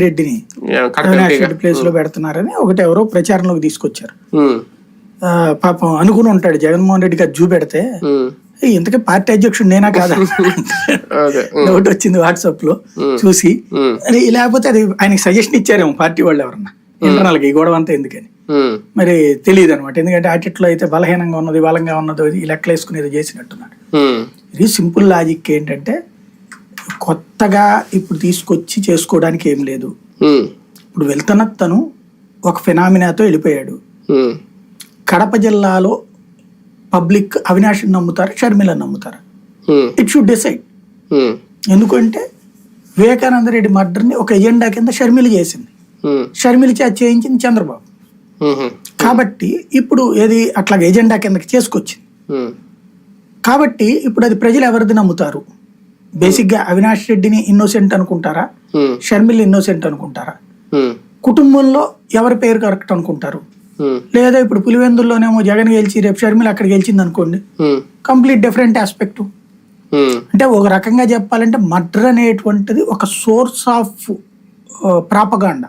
రెడ్డిని. రెడ్డి ప్లేస్లో పెడుతున్నారని ఒకటి ఎవరో ప్రచారంలోకి తీసుకొచ్చారు. ఆ, పాపం అనుకుని ఉంటాడు జగన్మోహన్ రెడ్డికి అది చూపెడితే "ఏయ్, ఇంతకీ పార్టీ అధ్యక్షుడు నేనా కాదా? డౌట్ వచ్చింది వాట్సాప్లో చూసి. లేకపోతే అది ఆయనకి సజెషన్ ఇచ్చారేమో పార్టీ వాళ్ళు ఎవరన్నా. ఇంటర్నల్గా ఈ గొడవ అంతా ఎందుకని? మరి తెలియదు అనమాట ఎందుకంటే ఆటిట్లో అయితే బలహీనంగా ఉన్నది బలంగా ఉన్నది ఈ లెక్కలు వేసుకునేది చేసినట్టున్నాడు ఇది సింపుల్ లాజిక్ ఏంటంటే కొత్తగా ఇప్పుడు తీసుకొచ్చి చేసుకోవడానికి ఏం లేదు. ఇప్పుడు వెళ్తున్న తను ఒక ఫినామినాతో వెళ్ళిపోయాడు. కడప జిల్లాలో పబ్లిక్ అవినాష్ని నమ్ముతారా షర్మిలని నమ్ముతారా? ఇట్ షుడ్ డిసైడ్ ఎందుకంటే వివేకానంద రెడ్డి మర్డర్ని ఒక ఎజెండా కింద షర్మిల చేసింది. షర్మిల చేత చేయించింది చంద్రబాబు. కాబట్టి ఇప్పుడు ఏది అట్లా ఎజెండా కిందకి చేసుకొచ్చింది. కాబట్టి ఇప్పుడు అది ప్రజలు ఎవరిది నమ్ముతారు? బేసిక్గా అవినాష్ రెడ్డిని ఇన్నోసెంట్ అనుకుంటారా? షర్మిల ఇన్నోసెంట్ అనుకుంటారా? కుటుంబంలో ఎవరి పేరు కరెక్ట్ అనుకుంటారు? లేదా ఇప్పుడు పులివెందుల్లోనేమో జగన్ గెలిచి రేపు షర్మిల అక్కడ గెలిచింది అనుకోండి కంప్లీట్ డిఫరెంట్ ఆస్పెక్ట్ అంటే ఒక రకంగా చెప్పాలంటే మర్డర్ అనేటువంటిది ఒక సోర్స్ ఆఫ్ ప్రాపగాండ